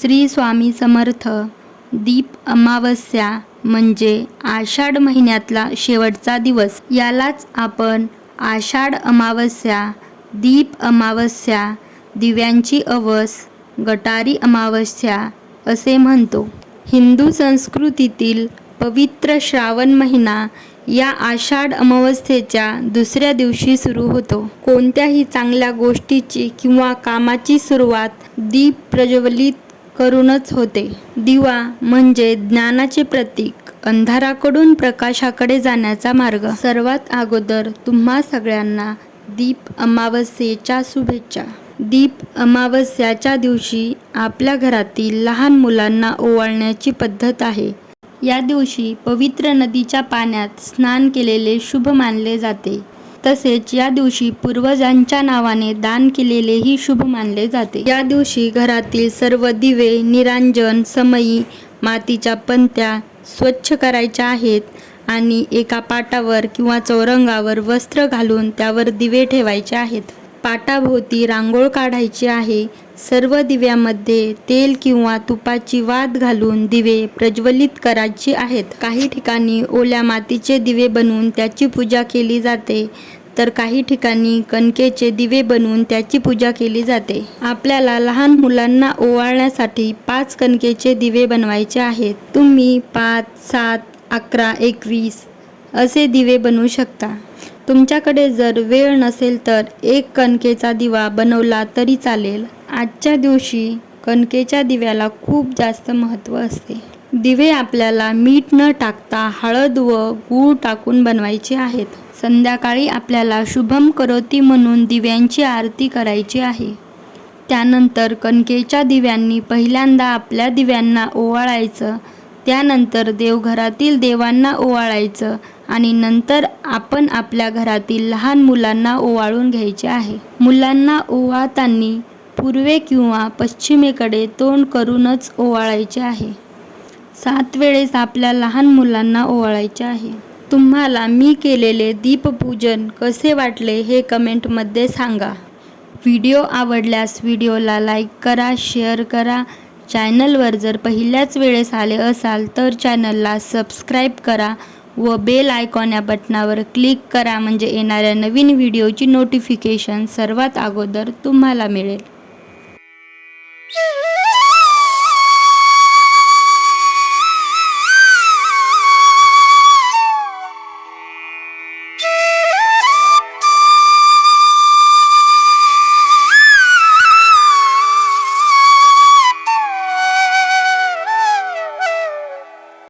श्री स्वामी समर्थ. दीप अमावस्या म्हणजे आषाढ महिन्यातला शेवटचा दिवस. यालाच आपण आषाढ अमावस्या दीप अमावस्या दिव्यांची अवस गटारी अमावस्या असे म्हणतो. हिंदू संस्कृतीतील पवित्र श्रावण महिना या आषाढ अमावस्येच्या दुसऱ्या दिवशी सुरू होतो. कोणत्याही चांगल्या गोष्टीची किंवा कामाची सुरुवात दीप प्रज्वलित करूनच होते. दिवा म्हणजे ज्ञानाचे प्रतीक अंधाराकडून प्रकाशाकडे जाण्याचा मार्ग. सर्वात अगोदर तुम्हा सगळ्यांना दीप अमावस्येच्या शुभेच्छा. दीप अमावस्याच्या दिवशी आपल्या घरातील लहान मुलांना ओवाळण्याची पद्धत आहे. या दिवशी पवित्र नदीच्या पाण्यात स्नान केलेले शुभ मानले जाते. तसेच या दिवशी पूर्वजांच्या नावाने दान केलेलेही शुभ मानले जाते. या दिवशी घरातील सर्व दिवे निरांजन समयी मातीच्या पंत्या स्वच्छ करायच्या आहेत आणि एका पाटावर किंवा चौरंगावर वस्त्र घालून त्यावर दिवे ठेवायचे आहेत. पाटाभोवती रांगोळ काढायची आहे. सर्व दिव्यामध्ये तेल किंवा तुपाची वात घालून दिवे प्रज्वलित करायची आहेत. काही ठिकाणी ओल्या मातीचे दिवे बनवून त्याची पूजा केली जाते तर काही ठिकाणी कणकेचे दिवे बनवून त्याची पूजा केली जाते. आपल्याला लहान मुलांना ओवाळण्यासाठी पाच कणकेचे दिवे बनवायचे आहेत. तुम्ही पाच सात अकरा एकवीस असे दिवे बनवू शकता. तुमच्याकडे जर वेळ नसेल तर एक कणकेचा दिवा बनवला तरी चालेल. आजच्या दिवशी कणकेच्या दिव्याला खूप जास्त महत्त्व असते. दिवे आपल्याला मीठ न टाकता हळद व गूळ टाकून बनवायचे आहेत. संध्याकाळी आपल्याला शुभम करोती म्हणून दिव्यांची आरती करायची आहे. त्यानंतर कणकेच्या दिव्यांनी पहिल्यांदा आपल्या दिव्यांना ओवाळायचं. त्यानंतर देवघरातील देवांना ओवाळायचं आणि नंतर आपण आपल्या घरातील लहान मुलांना ओवाळून घ्यायचे आहे. मुलांना ओवाळताना पूर्वे किंवा पश्चिमेकडे तोंड करूनच ओवाळायचे आहे. सात वेळेस आपल्या लहान मुलांना ओवाळायचे आहे. तुम्हाला मी केलेले दीपपूजन कसे वाटले हे कमेंटमध्ये सांगा. व्हिडिओ आवडल्यास व्हिडिओला लाईक करा शेअर करा चॅनलवर जर पहिल्याच वेळेस आले असाल तर चॅनलला सबस्क्राईब करा व बेल आयकॉन या बटनावर क्लिक करा. म्हणजे येणाऱ्या नवीन व्हिडिओची नोटिफिकेशन सर्वात अगोदर तुम्हाला मिळेल.